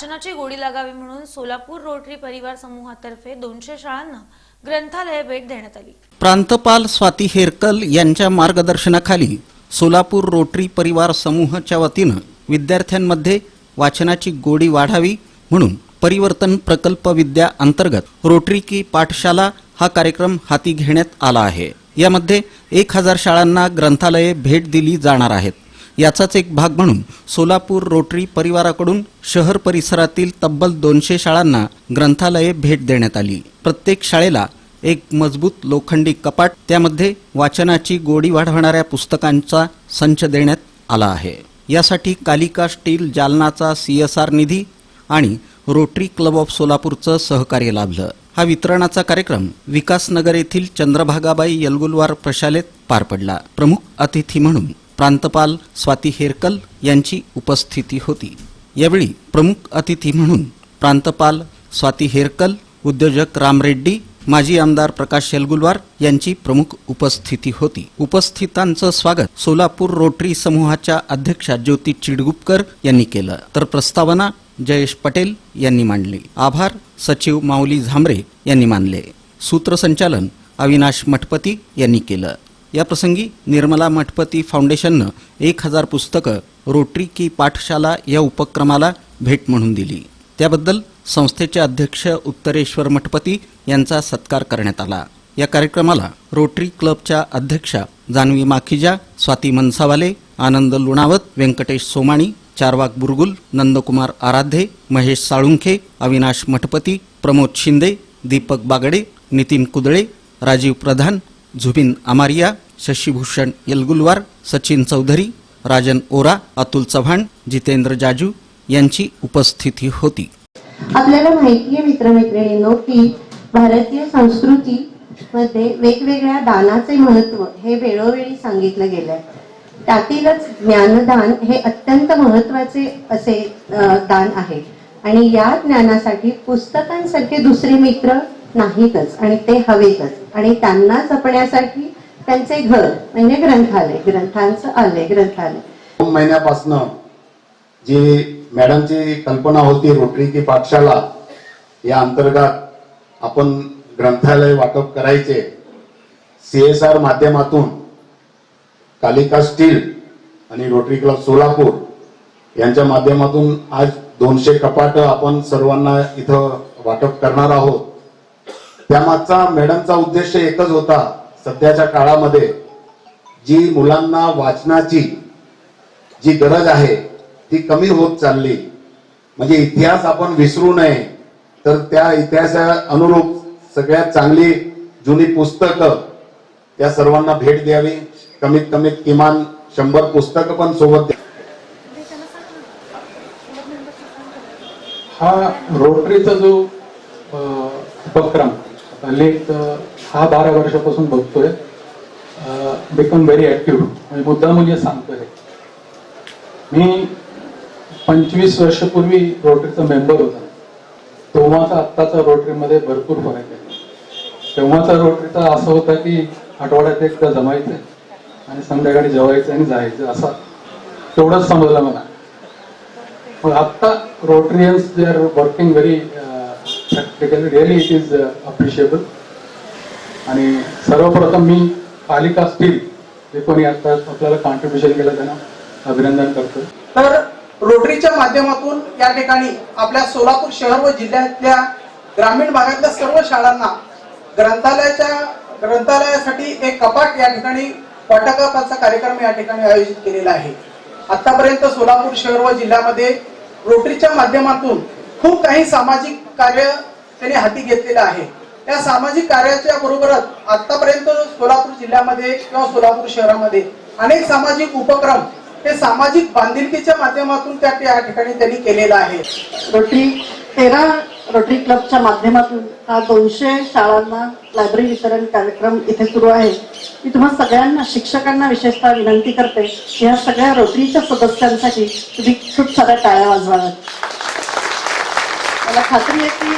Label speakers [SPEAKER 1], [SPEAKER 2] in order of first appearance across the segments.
[SPEAKER 1] वाचनाची गोडी लागावी म्हणून सोलापूर रोटरी परिवार समूहातर्फे दोनशे शाळांना ग्रंथालय भेट देण्यात आली.
[SPEAKER 2] प्रांतपाल स्वाती हेरकल यांच्या मार्गदर्शनाखाली सोलापूर रोटरी परिवार समूहाच्या वतीनं विद्यार्थ्यांमध्ये वाचनाची गोडी वाढावी म्हणून परिवर्तन प्रकल्प विद्या अंतर्गत रोटरी की पाठशाला हा कार्यक्रम हाती घेण्यात आला आहे. यामध्ये एक हजार शाळांना ग्रंथालये भेट दिली जाणार आहेत. याचाच एक भाग म्हणून सोलापूर रोटरी परिवाराकडून शहर परिसरातील तब्बल दोनशे शाळांना ग्रंथालये भेट देण्यात आली. प्रत्येक शाळेला एक मजबूत लोखंडी कपाट त्यामध्ये वाचनाची गोडी वाढवणाऱ्या पुस्तकांचा संच देण्यात आला आहे. यासाठी कालिका स्टील जालनाचा सी एस आर निधी आणि रोटरी क्लब ऑफ सोलापूरचं सहकार्य लाभलं. हा वितरणाचा कार्यक्रम विकासनगर येथील चंद्रभागाबाई यलगुलवार प्रशालेत पार पडला. प्रमुख अतिथी म्हणून प्रांतपाल स्वाती हेरकल यांची उपस्थिती होती. यावेळी प्रमुख अतिथी म्हणून प्रांतपाल स्वाती हेरकल उद्योजक राम रेड्डी माजी आमदार प्रकाश शेलगुलवार यांची प्रमुख उपस्थिती होती. उपस्थितांचं स्वागत सोलापूर रोटरी समूहाच्या अध्यक्षा ज्योती चिडगुपकर यांनी केलं. तर प्रस्तावना जयेश पटेल यांनी मांडली. आभार सचिव माऊली झांबरे यांनी मानले. सूत्रसंचालन अविनाश मठपती यांनी केलं. याप्रसंगी निर्मला मठपती फाउंडेशननं एक हजार पुस्तकं रोटरी की पाठशाला या उपक्रमाला भेट म्हणून दिली. त्याबद्दल संस्थेचे अध्यक्ष उत्तरेश्वर मठपती यांचा सत्कार करण्यात आला. या कार्यक्रमाला रोटरी क्लबच्या अध्यक्षा जान्हवी माखिजा स्वाती मनसावाले आनंद लुणावत व्यंकटेश सोमाणी चारवाक बुरगुल नंदकुमार आराध्ये महेश साळुंखे अविनाश मठपती प्रमोद शिंदे दीपक बागडे नितीन कुदळे राजीव प्रधान झुबिन अमारिया शशीभूषण येलगुलवार सचिन चौधरी राजन ओरा अतुल चव्हाण जितेंद्र जाजू यांची उपस्थिती होती.
[SPEAKER 3] आपल्याला माहिती आहे मित्रमैत्रिणींनो की भारतीय संस्कृती मध्ये वेगवेगळ्या दानाचे महत्त्व हे वेळोवेळी सांगितलं गेलंय. त्यातीलच ज्ञानदान हे अत्यंत महत्त्वाचे असे दान आहे. आणि या ज्ञानासाठी पुस्तकांसारखे दुसरे मित्र नाहीतच आणि ते हवेतच. आणि त्यांना जपण्यासाठी त्यांचे घर म्हणजे ग्रंथालय ग्रंथांचं आलंय ग्रंथालय.
[SPEAKER 4] दोन महिन्यापासून जी मॅडमची कल्पना होती रोटरी की पाठशाला या अंतर्गत आपण ग्रंथालय वाटप करायचे. सीएसआर माध्यमातून कालिका स्टील आणि रोटरी क्लब सोलापूर यांच्या माध्यमातून आज दोनशे कपाट आपण सर्वांना इथं वाटप करणार आहोत. त्यामागचा मॅडमचा उद्देश एकच होता सध्याच्या काळामध्ये जी मुलांना वाचनाची जी गरज आहे ती कमी होत चालली. म्हणजे इतिहास आपण विसरू नये. तर त्या इतिहासा अनुरूप सगळ्यात चांगली जुनी पुस्तकं त्या सर्वांना भेट द्यावी. कमीत कमीत किमान शंभर पुस्तकं पण सोबत द्या.
[SPEAKER 5] हा रोटरीचा जो उपक्रम हल्ली हा बारा वर्षापासून बघतोय. बिकम व्हेरी ऍक्टिव्ह म्हणजे मुद्दा म्हणजे सांगतोय. मी पंचवीस वर्षपूर्वी रोटरीचा मेंबर होता. तेव्हाचा आत्ताचा रोटरीमध्ये भरपूर फरक आहे. तेव्हाचा रोटरीचा असं होता की आठवड्यात एकदा जमायचं आणि संध्याकाळी जेवायचं आणि जायचं असा तेवढंच समजलं मला. पण आता Rotarians they are working very practically really it is appreciable आणि सर्वप्रथम मी पालिका स्टील जे कोणी आता आपल्याला कॉन्ट्रीब्युशन केलं त्यांना अभिनंदन करतो.
[SPEAKER 6] तर रोटरीच्या माध्यमातून या ठिकाणी आपल्या सोलापूर शहर व जिल्ह्यातल्या ग्रामीण भागातल्या सर्व शाळांना ग्रंथालयाच्या ग्रंथालयासाठी एक कपाट या ठिकाणी वाटपाचा कार्यक्रम या ठिकाणी आयोजित केलेला आहे. आतापर्यंत सोलापूर शहर व जिल्ह्यामध्ये रोटरीच्या माध्यमातून खूप काही सामाजिक कार्य त्यांनी हाती घेतलेला आहे. त्या सामाजिक कार्याच्या बरोबरच आतापर्यंत सोलापूर जिल्ह्यामध्ये किंवा सोलापूर शहरामध्ये अनेक सामाजिक उपक्रम हे सामाजिक बांधिलकीच्या माध्यमातून त्या त्या ठिकाणी त्यांनी केलेला आहे.
[SPEAKER 3] रोटरी तेरा रोटरी क्लबच्या माध्यमातून हा दोनशे शाळांना लायब्ररी वितरण कार्यक्रम इथे सुरू आहे. मी तुम्हा सगळ्यांना शिक्षकांना विशेषतः विनंती करते की या सगळ्या रोटरीच्या सदस्यांसाठी तुम्ही खूप साऱ्या टाळ्या वाजवाव्यात. मला खात्री आहे की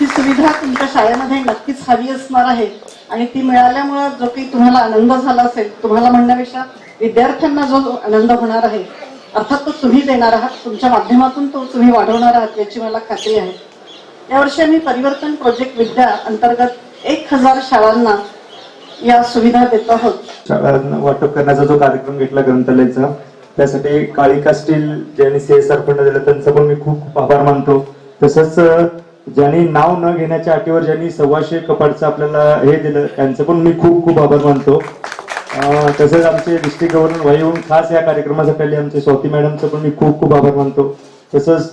[SPEAKER 3] ही सुविधा तुमच्या शाळेमध्ये नक्कीच हवी असणार आहे. आणि ती मिळाल्यामुळे जो काही तुम्हाला आनंद झाला असेल तुम्हाला म्हणण्यापेक्षा विद्यार्थ्यांना जो आनंद होणार आहे
[SPEAKER 7] अर्थात तो तुम्ही देणार आहात तुमच्या माध्यमातून तो तुम्ही वाढवणार आहात याची मला खात्री आहे. यावर्षी आम्ही परिवर्तन प्रोजेक्ट विद्या अंतर्गत एक हजार शाळांना या सुविधा देत आहोत.
[SPEAKER 8] शाळांना वाटप करण्याचा जो कार्यक्रम घेतला ग्रंथालयाचा त्यासाठी काळिका स्टील ज्यांनी सीएसआर फंड दिला त्यांचा पण मी खूप आभार मानतो. तसंच ज्यांनी नाव न घेण्याच्या अटीवर ज्यांनी सव्वाशे कपाटचं आपल्याला हे दिलं त्यांचं पण मी खूप खूप आभार मानतो. तसेच तसंच आमचे डिस्ट्रिक्ट गव्हर्नर वाईहून खास या कार्यक्रमासाठी आमचे स्वाती मॅडमचं पण मी खूप खूप आभार मानतो. तसंच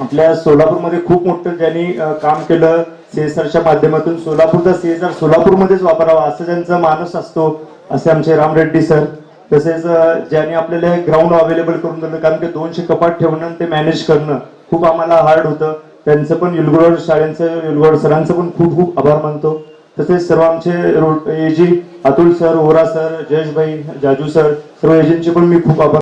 [SPEAKER 8] आपल्या सोलापूरमध्ये खूप मोठं ज्यांनी काम केलं सीएसआरच्या माध्यमातून सोलापूरचा सीएसआर सोलापूरमध्येच वापरावा असं ज्यांचा मानस असतो असे आमचे राम रेड्डी सर. तसेच ज्यांनी आपल्याला ग्राउंड अवेलेबल करून दिलं कारण की दोनशे कपाट ठेवणं आणि ते मॅनेज करणं खूप आम्हाला हार्ड होतं. त्यांचं पण युलगोड शाळेचं युलगोड सरांचं पण खूप खूप आभार मानतो. तसेच सर्व आमचे रोड एजी अतुल सर ओरा सर जयेश भाई जाजू सर सर्व एजंटचे पण मी खूप आभार